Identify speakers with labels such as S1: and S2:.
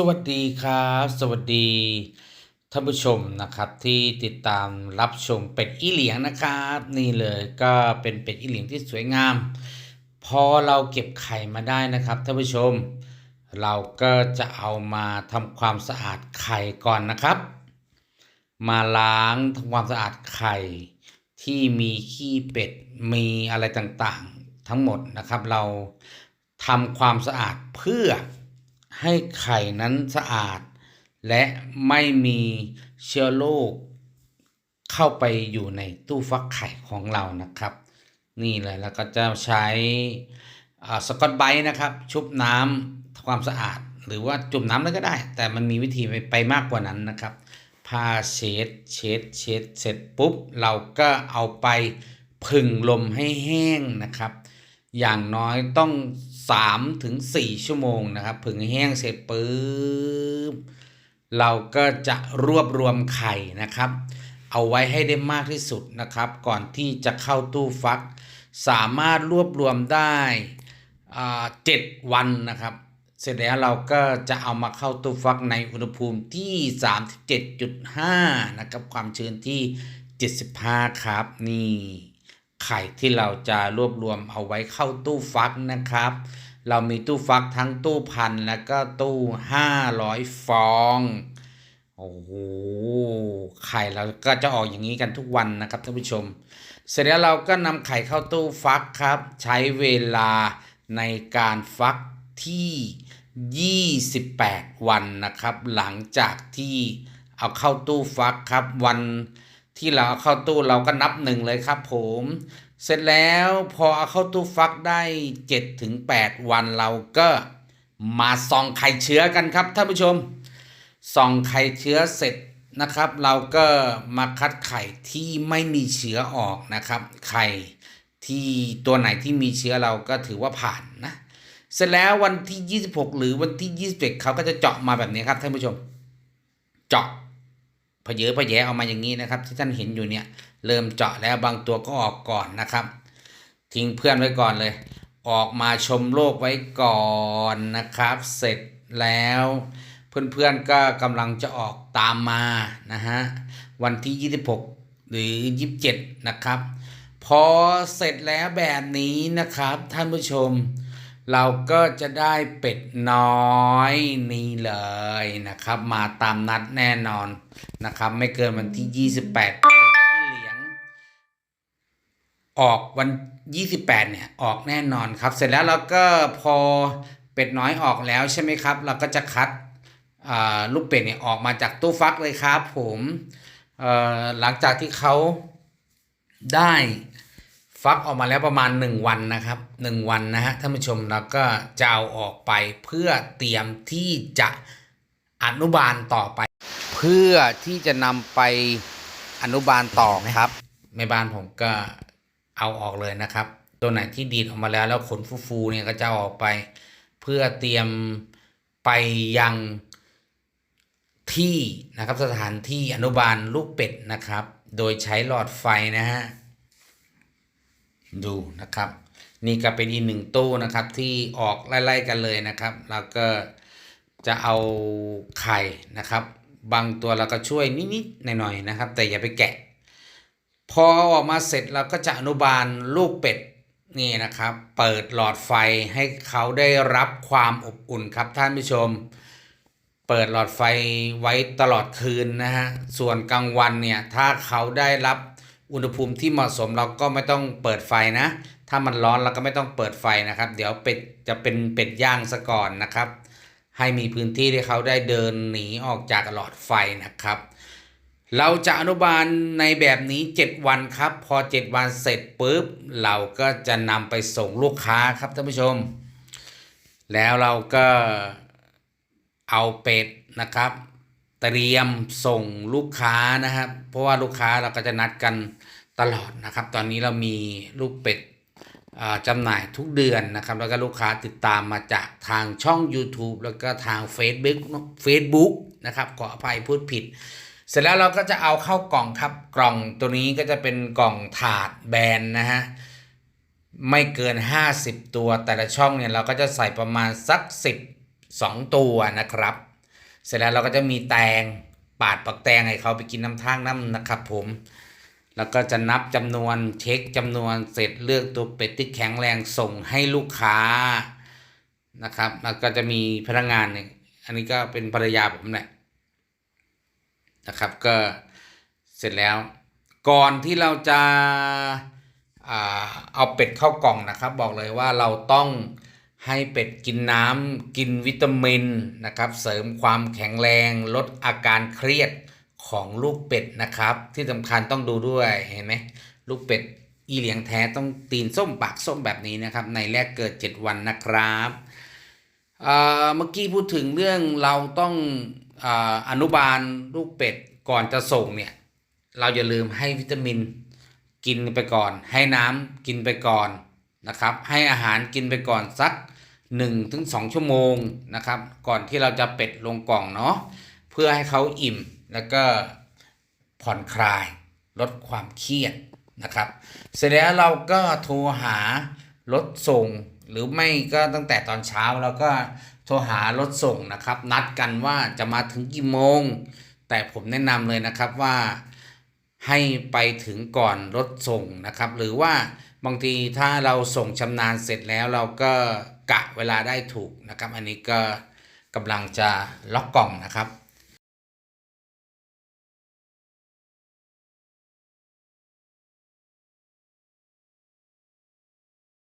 S1: สวัสดีครับ สวัสดีท่านผู้ชมนะครับที่ติดตามรับชมเป็ดอีเหลียงนะครับ นี่เลยก็เป็นเป็ดอีเหลียงที่สวยงาม พอเราเก็บไข่มาได้นะครับท่านผู้ชม เราก็จะเอามาทำความสะอาดไข่ก่อนนะครับ มาล้างทำความสะอาดไข่ที่มีขี้เป็ดมีอะไรต่างๆ ทั้งหมดนะครับ เราทำความสะอาดเพื่อ ให้ไข่นั้นสะอาด และไม่มีเชื้อโรคเข้าไปอยู่ในตู้ฟักไข่ของเรานะครับ นี่เลยแล้วก็จะใช้สกอตไบนะครับ ชุบน้ำทำความสะอาด หรือว่าจุ่มน้ำแล้วก็ได้ แต่มันมีวิธีไปไปมากกว่านั้นนะครับผ้าเช็ดเช็ดเช็ดเสร็จปุ๊บ เราก็เอาไปผึ่งลมให้แห้งนะครับ อย่างน้อยต้อง 3ถึง4ชั่วโมงนะครับผึ่งแห้งเสร็จปุ๊บเราก็จะรวบรวมไข่นะครับ เอาไว้ให้ได้มากที่สุดนะครับ ก่อนที่จะเข้าตู้ฟัก สามารถรวบรวมได้เจ็ดวันนะครับ เสร็จแล้วเราก็จะเอามาเข้าตู้ฟักในอุณหภูมิที่ 37.5 นะครับ ความชื้นที่ 75 ครับนี่ ไข่ที่เราจะรวบรวมเอาไว้เข้าตู้ฟักนะครับ เรามีตู้ฟักทั้งตู้พันแล้วก็ตู้500ฟองโอ้โหไข่เราก็จะออกอย่างนี้กันทุกวันนะครับท่านผู้ชม เสร็จแล้วเราก็นำไข่เข้าตู้ฟักครับ ใช้เวลาในการฟักที่ 28 วันนะครับ หลังจากที่เอาเข้าตู้ฟักครับวัน ที่เราเอาเข้าตู้เราก็นับหนึ่งเลยครับผม เสร็จแล้วพอเอาเข้าตู้ฟักได้7ถึง8วันเราก็มาส่องไข่เชื้อกันครับท่านผู้ชม ส่องไข่เชื้อเสร็จนะครับ เราก็มาคัดไข่ที่ไม่มีเชื้อออกนะครับ ไข่ที่ตัวไหนที่มีเชื้อเราก็ถือว่าผ่านนะ เสร็จแล้ววันที่ 26 หรือวันที่21เขาก็จะเจาะมาแบบนี้ครับท่านผู้ชม เจาะ พเยอะพะแยะออกมาอย่างนี้นะครับ ที่ท่านเห็นอยู่เนี่ย เริ่มเจาะแล้วบางตัวก็ออกก่อนนะครับ ทิ้งเพื่อนไว้ก่อนเลย ออกมาชมโลกไว้ก่อนนะครับ เสร็จแล้ว เพื่อนๆก็กำลังจะออกตามมานะฮะวันที่ 26 หรือ 27 นะครับ พอเสร็จแล้วแบบนี้นะครับท่านผู้ชม เราก็จะได้เป็ดน้อยนี่เลยนะครับ มาตามนัดแน่นอนนะครับ ไม่เกินวันที่ 28เป็ดที่เลี้ยง ออกวัน 28 เนี่ย ออกแน่นอนครับ เสร็จแล้วเราก็พอเป็ดน้อยออกแล้วใช่ไหมครับ เราก็จะคัดลูกเป็ดเนี่ยออกมาจากตู้ฟักเลยครับผมหลังจากที่เขาได้ ฟักออกมาแล้วประมาณ 1 วันนะครับ 1 วันนะฮะท่านผู้ชมเราก็จะเอาออกไปเพื่อเตรียมที่จะอนุบาลต่อไป เพื่อที่จะนำไปอนุบาลต่อนะครับแม่บ้านผมก็เอาออกเลยนะครับ ตัวไหนที่ดีดออกมาแล้วแล้วขนฟูๆเนี่ยก็จะออกไป เพื่อเตรียมไปยังที่นะครับสถานที่อนุบาลลูกเป็ดนะครับ โดยใช้หลอดไฟนะฮะ ดูนะครับ นี่ก็เป็นอีกหนึ่งตู้นะครับที่ออกไล่ๆกันเลยนะครับ แล้วก็จะเอาไข่นะครับ บางตัวเราก็ช่วยนิดๆหน่อยๆนะครับ แต่อย่าไปแกะ พอออกมาเสร็จเราก็จะอนุบาลลูกเป็ดนี่นะครับ เปิดหลอดไฟให้เขาได้รับความอบอุ่นครับท่านผู้ชม เปิดหลอดไฟไว้ตลอดคืนนะฮะส่วนกลางวันเนี่ยถ้าเขาได้รับ อุณหภูมิที่เหมาะสมเราก็ไม่ต้องเปิดไฟนะ ถ้ามันร้อนเราก็ไม่ต้องเปิดไฟนะครับ เดี๋ยวเป็ดจะเป็นเป็ดย่างซะก่อนนะครับ ให้มีพื้นที่ที่เขาได้เดินหนีออกจากหลอดไฟนะครับ เราจะอนุบาลในแบบนี้ 7 วันครับ พอ 7 วันเสร็จปุ๊บ เราก็จะนำไปส่งลูกค้าครับท่านผู้ชม แล้วเราก็เอาเป็ดนะครับ เตรียมส่งลูกค้านะครับ เพราะว่าลูกค้าเราก็จะนัดกันตลอดนะครับ ตอนนี้เรามีลูกเป็ดจำหน่ายทุกเดือนนะครับ แล้วก็ลูกค้าติดตามมาจากทางช่อง YouTube แล้วก็ทาง Facebook Facebook นะครับขออภัยพูดผิด เสร็จแล้วเราก็จะเอาเข้ากล่องครับกล่องตัวนี้ก็จะเป็นกล่องถาดแบนนะฮะไม่เกิน 50 ตัวแต่ละช่องเนี่ยเราก็จะใส่ประมาณสัก 10 2 ตัวนะครับ เสร็จแล้วเราก็จะมีแตงปาดปักแตงให้เขาไปกินน้ำทางน้ำนะครับผมแล้วก็จะนับจำนวนเช็คจำนวนเสร็จเลือกตัวเป็ดที่แข็งแรงส่งให้ลูกค้านะครับ แล้วก็จะมีพนักงานเนี่ยอันนี้ก็เป็นภรรยาผมแหละนะครับก็เสร็จแล้ว ก่อนที่เราจะเอาเป็ดเข้ากล่องนะครับ บอกเลยว่าเราต้อง ให้เป็ดกินน้ำกินวิตามินนะครับ เสริมความแข็งแรงลดอาการเครียดของลูกเป็ดนะครับ ที่สำคัญต้องดูด้วยเห็นไหมลูกเป็ดอีเหลียงแท้ต้องตีนส้มปากส้มแบบนี้นะครับ ในแรกเกิด 7 วันนะครับเอ่อเมื่อกี้พูดถึงเรื่องเราต้องอาอนุบาลลูกเป็ดก่อนจะส่งเนี่ย เราอย่าลืมให้วิตามินกินไปก่อน ให้น้ำกินไปก่อนนะครับ ให้อาหารกินไปก่อนสัก 1-2ถึง2ชั่วโมงนะครับ ก่อนที่เราจะเป็ดลงกล่องเนาะเพื่อให้เขาอิ่มแล้วก็ผ่อนคลายลดความเครียดนะครับ เสร็จแล้วเราก็โทรหารถส่ง หรือไม่ก็ตั้งแต่ตอนเช้าเราก็โทรหารถส่งนะครับ นัดกันว่าจะมาถึงกี่โมง แต่ผมแนะนำเลยนะครับว่าให้ไปถึงก่อนรถส่งนะครับ หรือว่า บางทีถ้าเราส่งชำนาญเสร็จแล้วเราก็กะเวลาได้ถูกนะครับ อันนี้ก็กำลังจะล็อกกล่องนะครับ